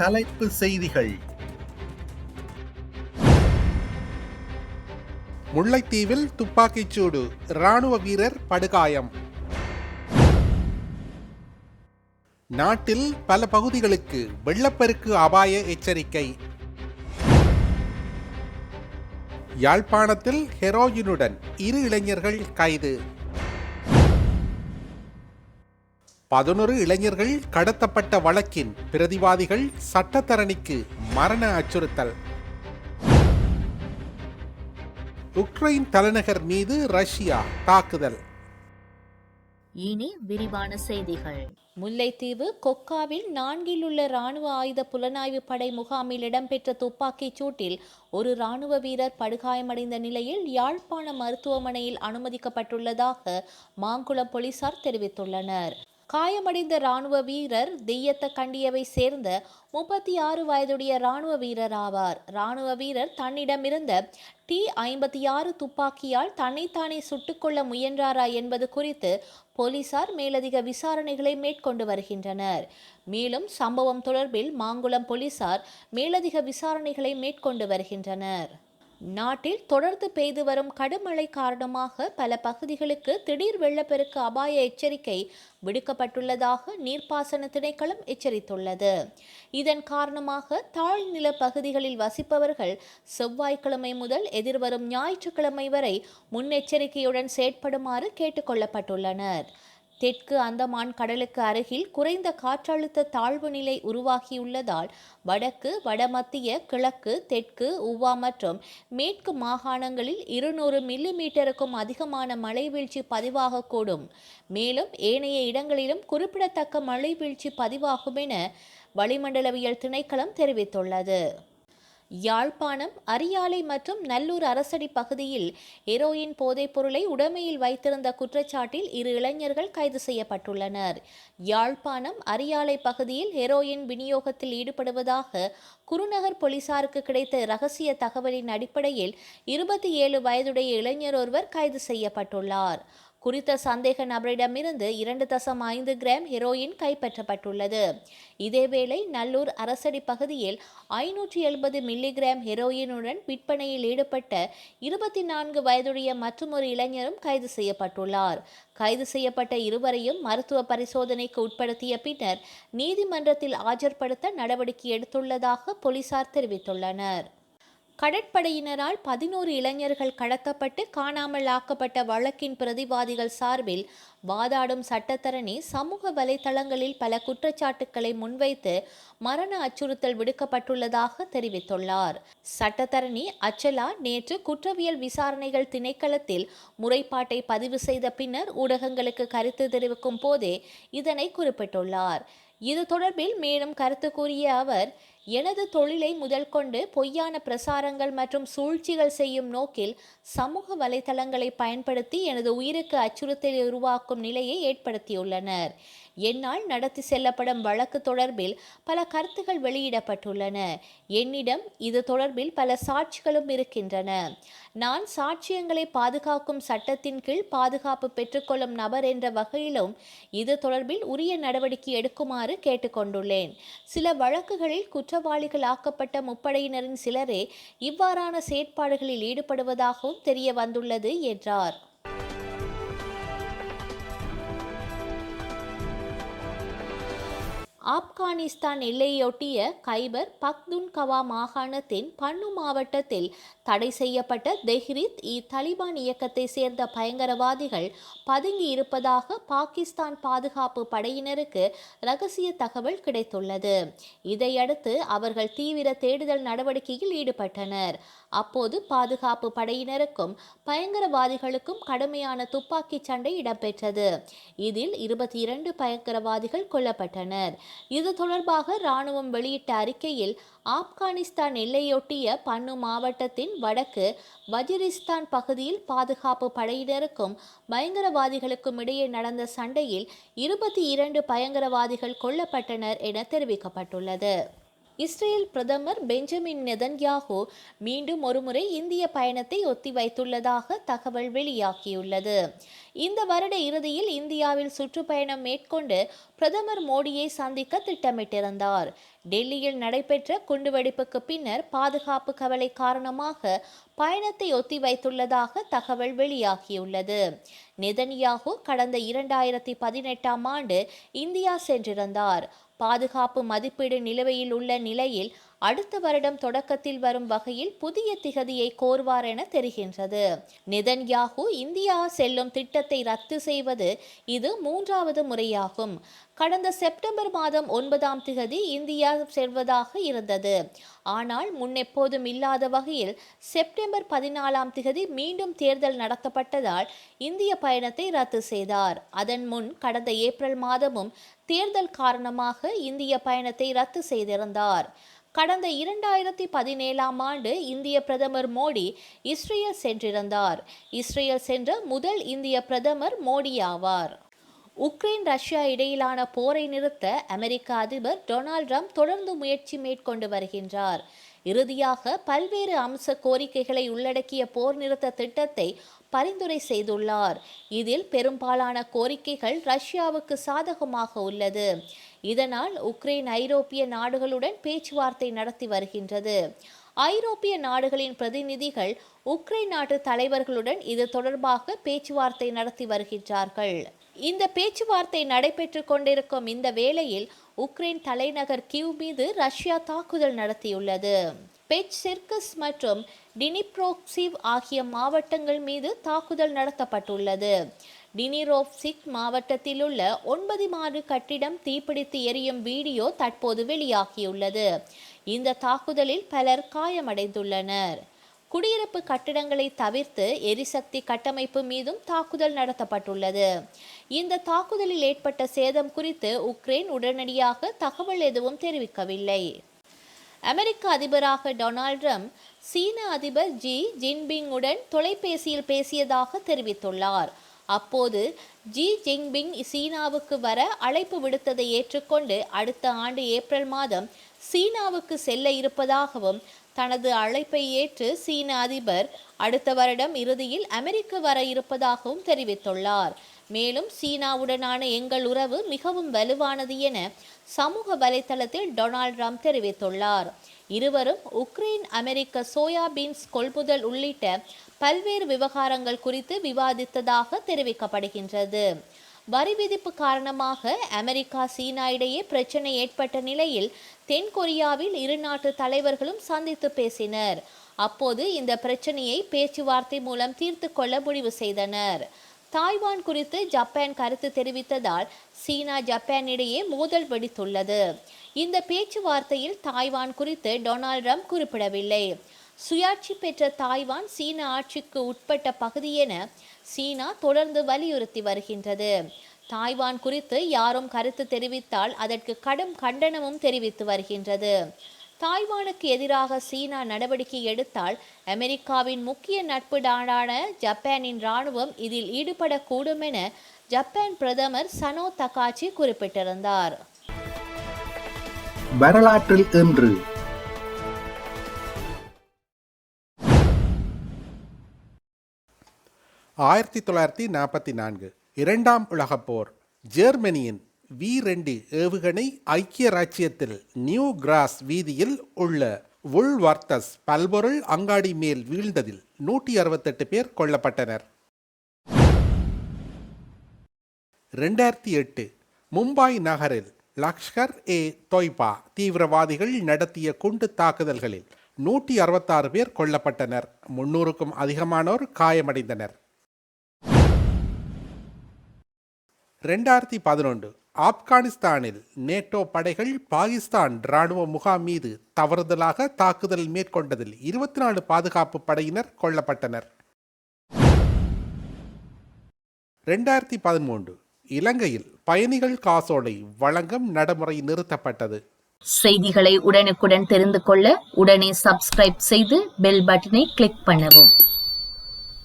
தலைப்பு செய்திகள். முல்லைத்தீவில் துப்பாக்கிச் சூடு ராணுவ வீரர் படுகாயம். நாட்டில் பல பகுதிகளுக்கு வெள்ளப்பெருக்கு அபாய எச்சரிக்கை. யாழ்ப்பாணத்தில் ஹெரோயினுடன் இரு இளைஞர்கள் கைது. பதினொரு இளைஞர்கள் கடத்தப்பட்ட வழக்கின் பிரதிவாதிகள் சட்டத்தரணிக்கு மரண அச்சுறுத்தல். உக்ரைன் தலைநகர் மீது ரஷ்யா தாக்குதல். இனி விரிவான செய்திகள். முல்லைத்தீவு கொக்காவில் நான்கில் உள்ள ராணுவ ஆயுத புலனாய்வு படை முகாமில் இடம்பெற்ற துப்பாக்கிச் சூட்டில் ஒரு ராணுவ வீரர் படுகாயமடைந்த நிலையில் யாழ்ப்பாண மருத்துவமனையில் அனுமதிக்கப்பட்டுள்ளதாக மாங்குளம் போலீசார் தெரிவித்துள்ளனர். காயமடைந்த ராணுவ வீரர் தெய்யத்த கண்டியவை சேர்ந்த முப்பத்தி ஆறு வயதுடைய ராணுவ வீரர் ஆவார். ராணுவ வீரர் தன்னிடமிருந்த டி ஐம்பத்தி ஆறு துப்பாக்கியால் தன்னைத்தானே சுட்டுக்கொள்ள முயன்றாரா என்பது குறித்து போலீசார் மேலதிக விசாரணைகளை மேற்கொண்டு வருகின்றனர். மேலும் சம்பவம் தொடர்பில் மாங்குளம் போலீசார் மேலதிக விசாரணைகளை மேற்கொண்டு வருகின்றனர். நாட்டில் தொடர்ந்து பெய்து வரும் கடுமழை காரணமாக பல பகுதிகளுக்கு திடீர் வெள்ளப்பெருக்கு அபாய எச்சரிக்கை விடுக்கப்பட்டுள்ளதாக நீர்ப்பாசன திணைக்களம் எச்சரித்துள்ளது. இதன் காரணமாக தாழ்நில பகுதிகளில் வசிப்பவர்கள் செவ்வாய்க்கிழமை முதல் எதிர்வரும் ஞாயிற்றுக்கிழமை வரை முன்னெச்சரிக்கையுடன் செயற்படுமாறு கேட்டுக்கொள்ளப்பட்டுள்ளனர் தெற்கு அந்தமான் கடலுக்கு அருகில் குறைந்த காற்றழுத்த தாழ்வு நிலை உருவாகியுள்ளதால் வடக்கு வடமத்திய கிழக்கு தெற்கு உவா மற்றும் மேற்கு மாகாணங்களில் இருநூறு மில்லி மீட்டருக்கும் அதிகமான மழை வீழ்ச்சி பதிவாகக்கூடும். மேலும் ஏனைய இடங்களிலும் குறிப்பிடத்தக்க மழை வீழ்ச்சி பதிவாகும் என வளிமண்டலவியல் திணைக்களம் தெரிவித்துள்ளது. யாழ்ப்பாணம் அரியாலை மற்றும் நல்லூர் அரசடி பகுதியில் ஹெரோயின் போதைப் பொருளை உடைமையில் வைத்திருந்த குற்றச்சாட்டில் இரு இளைஞர்கள் கைது செய்யப்பட்டுள்ளனர். யாழ்ப்பாணம் அரியாலை பகுதியில் ஹெரோயின் விநியோகத்தில் ஈடுபடுவதாக குருநகர் போலீசாருக்கு கிடைத்த ரகசிய தகவலின் அடிப்படையில் இருபத்தி ஏழு வயதுடைய இளைஞர் ஒருவர் கைது செய்யப்பட்டுள்ளார். குறித்த சந்தேக நபரிடமிருந்து இரண்டு தசம் ஐந்து கிராம் ஹெரோயின் கைப்பற்றப்பட்டுள்ளது. இதேவேளை நல்லூர் அரசடி பகுதியில் ஐநூற்றி எழுபது மில்லிகிராம் ஹெரோயினுடன் விற்பனையில் ஈடுபட்ட இருபத்தி நான்கு வயதுடைய மற்றொரு இளைஞரும் கைது செய்யப்பட்டுள்ளார். கைது செய்யப்பட்ட இருவரையும் மருத்துவ பரிசோதனைக்கு உட்படுத்திய பின்னர் நீதிமன்றத்தில் ஆஜர்படுத்த நடவடிக்கை எடுத்துள்ளதாக போலீசார் தெரிவித்துள்ளனர். கடற்படையினரால் பதினோரு இளைஞர்கள் கடத்தப்பட்டு காணாமல் ஆக்கப்பட்ட வழக்கின் பிரதிவாதிகள் சார்பில் வாதாடும் சட்டத்தரணி சமூக வலைதளங்களில் பல குற்றச்சாட்டுக்களை முன்வைத்து மரண அச்சுறுத்தல் விடுக்கப்பட்டுள்ளதாக தெரிவித்துள்ளார். சட்டத்தரணி அச்சலா நேற்று குற்றவியல் விசாரணைகள் திணைக்களத்தில் முறைப்பாட்டை பதிவு செய்த பின்னர் ஊடகங்களுக்கு கருத்து தெரிவிக்கும் போதே இதனை குறிப்பிட்டுள்ளார். இது தொடர்பில் மேலும் கருத்து கூறிய அவர் எனது தொழிலை முதல் கொண்டு பொய்யான பிரசாரங்கள் மற்றும் சூழ்ச்சிகள் செய்யும் நோக்கில் சமூக வலைதளங்களை பயன்படுத்தி எனது உயிருக்கு அச்சுறுத்தலை உருவாக்கும் நிலையை ஏற்படுத்தியுள்ளனர். என்னால் நடத்தி செல்லப்படும் வழக்கு தொடர்பில் பல கருத்துகள் வெளியிடப்பட்டுள்ளன. என்னிடம் இது தொடர்பில் பல சாட்சிகளும் இருக்கின்றன. நான் சாட்சியங்களை பாதுகாக்கும் சட்டத்தின் கீழ் பாதுகாப்பு பெற்றுக்கொள்ளும் நபர் என்ற வகையிலும் இது தொடர்பில் உரிய நடவடிக்கை எடுக்குமாறு கேட்டுக்கொண்டுள்ளேன். சில வழக்குகளில் குற்றவாளிகள் ஆக்கப்பட்ட முப்படையினரின் சிலரே இவ்வாறான செயற்பாடுகளில் ஈடுபடுவதாகவும் தெரிய வந்துள்ளது என்றார். ஆப்கானிஸ்தான் எல்லையொட்டிய கைபர் பக்துன்கவா மாகாணத்தின் பன்னு மாவட்டத்தில் தடை செய்யப்பட்ட தெஹ்ரித் இ தலிபான் இயக்கத்தை சேர்ந்த பயங்கரவாதிகள் பதுங்கி இருப்பதாக பாகிஸ்தான் பாதுகாப்பு படையினருக்கு ரகசிய தகவல் கிடைத்துள்ளது. இதையடுத்து அவர்கள் தீவிர தேடுதல் நடவடிக்கையில் ஈடுபட்டனர். அப்போது பாதுகாப்பு படையினருக்கும் பயங்கரவாதிகளுக்கும் கடுமையான துப்பாக்கி சண்டை இடம்பெற்றது. இதில் இருபத்தி இரண்டு பயங்கரவாதிகள் கொல்லப்பட்டனர். இது தொடர்பாக ராணுவம் வெளியிட்ட அறிக்கையில் ஆப்கானிஸ்தான் எல்லையொட்டிய பன்னு மாவட்டத்தின் வடக்கு வஜிரிஸ்தான் பகுதியில் பாதுகாப்பு படையினருக்கும் பயங்கரவாதிகளுக்கும் இடையே நடந்த சண்டையில் இருபத்தி இரண்டு பயங்கரவாதிகள் கொல்லப்பட்டனர் என தெரிவிக்கப்பட்டுள்ளது. இஸ்ரேல் பிரதமர் பெஞ்சமின் நெதன்யாகோ மீண்டும் ஒருமுறை இந்திய பயணத்தை ஒத்திவைத்துள்ளதாக தகவல் வெளியாகியுள்ளது. இந்த வருட இறுதியில் இந்தியாவில் சுற்றுப்பயணம் மேற்கொண்டு பிரதமர் மோடியை சந்திக்க திட்டமிட்டிருந்தார். டெல்லியில் நடைபெற்ற குண்டுவெடிப்புக்கு பின்னர் பாதுகாப்பு கவலை காரணமாக பயணத்தை ஒத்திவைத்துள்ளதாக தகவல் வெளியாகியுள்ளது. நெதன்யாகு கடந்த இரண்டாயிரத்தி பதினெட்டாம் ஆண்டு இந்தியா சென்றிருந்தார். பாதுகாப்பு மதிப்பீடு நிலுவையில் உள்ள நிலையில் அடுத்த வருடம் தொடக்கத்தில் வரும் வகையில் புதிய திகதியை கோருவார் என தெரிகின்றது. நெதன்யாகு இந்தியா செல்லும் திட்டத்தை ரத்து செய்வது இது மூன்றாவது முறையாகும். கடந்த செப்டம்பர் மாதம் ஒன்பதாம் திகதி இந்தியா செல்வதாக இருந்தது. ஆனால் முன்னெப்போதும் இல்லாத வகையில் செப்டம்பர் பதினாலாம் திகதி மீண்டும் தேர்தல் நடத்தப்பட்டதால் இந்திய பயணத்தை ரத்து செய்தார். அதன் முன் கடந்த ஏப்ரல் மாதமும் தேர்தல் காரணமாக இந்திய பயணத்தை ரத்து செய்திருந்தார். கடந்த இரண்டாயிரத்தி பதினேழாம் ஆண்டு இந்திய பிரதமர் மோடி இஸ்ரேல் சென்றிருந்தார். இஸ்ரேல் சென்ற முதல் இந்திய பிரதமர் மோடி ஆவார். உக்ரைன் ரஷ்யா இடையிலான போரை நிறுத்த அமெரிக்க அதிபர் டொனால்ட் ட்ரம்ப் தொடர்ந்து முயற்சி மேற்கொண்டு வருகின்றார். இறுதியாக பல்வேறு அம்ச கோரிக்கைகளை உள்ளடக்கிய போர் நிறுத்த திட்டத்தை பரிந்துரை செய்துள்ளார். இதில் பெரும்பாலான கோரிக்கைகள் ரஷ்யாவுக்கு சாதகமாக உள்ளது. இதனால் உக்ரைன் ஐரோப்பிய நாடுகளுடன் பேச்சுவார்த்தை நடத்தி வருகின்றது. ஐரோப்பிய நாடுகளின் பிரதிநிதிகள் உக்ரைன் நாட்டு தலைவர்களுடன் இது தொடர்பாக பேச்சுவார்த்தை நடத்தி வருகின்றார்கள். இந்த பேச்சுவார்த்தை நடைபெற்று கொண்டிருக்கும் இந்த வேளையில் உக்ரைன் தலைநகர் கிவ் மீது ரஷ்யா தாக்குதல் நடத்தியுள்ளது. பெச் செர்கஸ் மற்றும் டினிப்ரோக்சிவ் ஆகிய மாவட்டங்கள் மீது தாக்குதல் நடத்தப்பட்டுள்ளது. டினிரோப்சிக் மாவட்டத்தில் உள்ள ஒன்பது மாறு கட்டிடம் தீப்பிடித்து எரியும் வீடியோ தற்போது வெளியாகியுள்ளது. இந்த தாக்குதலில் பலர் காயமடைந்துள்ளனர். குடியிருப்பு கட்டிடங்களை தவிர்த்து எரிசக்தி கட்டமைப்பு மீதும் தாக்குதல் நடத்தப்பட்டுள்ளது. இந்த தாக்குதலில் ஏற்பட்ட சேதம் குறித்து உக்ரைன் உடனடியாக தகவல் எதுவும் தெரிவிக்கவில்லை. அமெரிக்க அதிபராக டொனால்ட் ட்ரம்ப் சீன அதிபர் ஜி ஜின்பிங்குடன் தொலைபேசியில் பேசியதாக தெரிவித்துள்ளார். அப்போது ஜி ஜின்பிங் சீனாவுக்கு வர அழைப்பு விடுத்ததை ஏற்றுக்கொண்டு அடுத்த ஆண்டு ஏப்ரல் மாதம் சீனாவுக்கு செல்ல இருப்பதாகவும் தனது அழைப்பை ஏற்று சீன அதிபர் அடுத்த வருடம் இறுதியில் அமெரிக்க வர இருப்பதாகவும் தெரிவித்துள்ளார். மேலும் சீனாவுடனான எங்கள் உறவு மிகவும் வலுவானது என சமூக வலைதளத்தில் டொனால்ட் ட்ரம்ப் தெரிவித்துள்ளார். இருவரும் உக்ரைன் அமெரிக்க சோயாபீன்ஸ் கொள்முதல் உள்ளிட்ட பல்வேறு விவகாரங்கள் குறித்து விவாதித்ததாக தெரிவிக்கப்படுகின்றது. வரி விதிப்பு காரணமாக அமெரிக்கா சீனா இடையே பிரச்சனை ஏற்பட்ட நிலையில் தென் கொரியாவில் இரு நாட்டு தலைவர்களும் சந்தித்து பேசினர். அப்போது இந்த பிரச்சனையை பேச்சுவார்த்தை மூலம் தீர்த்து கொள்ள முடிவு செய்தனர். தாய்வான் குறித்து ஜப்பான் கருத்து தெரிவித்ததால் சீனா ஜப்பான் இடையே மோதல் வெடித்துள்ளது. இந்த பேச்சுவார்த்தையில் தாய்வான் குறித்து டொனால்ட் ட்ரம்ப் குறிப்பிடவில்லை. சுயாட்சி பெற்ற தாய்வான் சீன ஆட்சிக்கு உட்பட்ட பகுதி என சீனா தொடர்ந்து வலியுறுத்தி வருகின்றது. தாய்வான் குறித்து யாரும் கருத்து தெரிவித்தால் அதற்கு கடும் கண்டனமும் தெரிவித்து வருகின்றது. தாய்வானுக்கு எதிராக சீனா நடவடிக்கை எடுத்தால் அமெரிக்காவின் முக்கிய நட்பு நாடான ஜப்பானின் இராணுவம் இதில் ஈடுபடக்கூடும் என ஜப்பான் பிரதமர் சனோ தகாச்சி குறிப்பிட்டிருந்தார். வரலாற்றில் இன்று. ஆயிரத்தி தொள்ளாயிரத்தி நாற்பத்தி நான்கு இரண்டாம் உலகப் போர் ஜெர்மனியின் வி ரெண்டு ஏவுகணை ஐக்கிய ராச்சியத்தில் நியூ கிராஸ் வீதியில் உள்ள உள்வார்த்தஸ் பல்பொருள் அங்காடி மேல் வீழ்ந்ததில் நூற்றி அறுபத்தெட்டு பேர் கொல்லப்பட்டனர். ரெண்டாயிரத்தி எட்டு மும்பாய் நகரில் லக்ஷ்கர் ஏ தொய்பா தீவிரவாதிகள் நடத்திய குண்டு தாக்குதல்களில் நூற்றி அறுபத்தாறு பேர் கொல்லப்பட்டனர். முன்னூறுக்கும் அதிகமானோர் காயமடைந்தனர். ரெண்டாயிரத்தி பதினொன்று ஆப்கானிஸ்தானில் நேட்டோ படைகள் பாகிஸ்தான் இராணுவ முகாம் மீது தவறுதலாக தாக்குதல் மேற்கொண்டதில் இருபத்தி நாலு பாதுகாப்பு படையினர் கொல்லப்பட்டனர். ரெண்டாயிரத்தி பதிமூன்று இலங்கையில் பயணிகள் காசோலை வழங்கும் நடைமுறை நிறுத்தப்பட்டது. செய்திகளை உடனுக்குடன் தெரிந்து கொள்ள உடனே சப்ஸ்கிரைப் செய்து பெல் பட்டனை கிளிக் பண்ணவும்.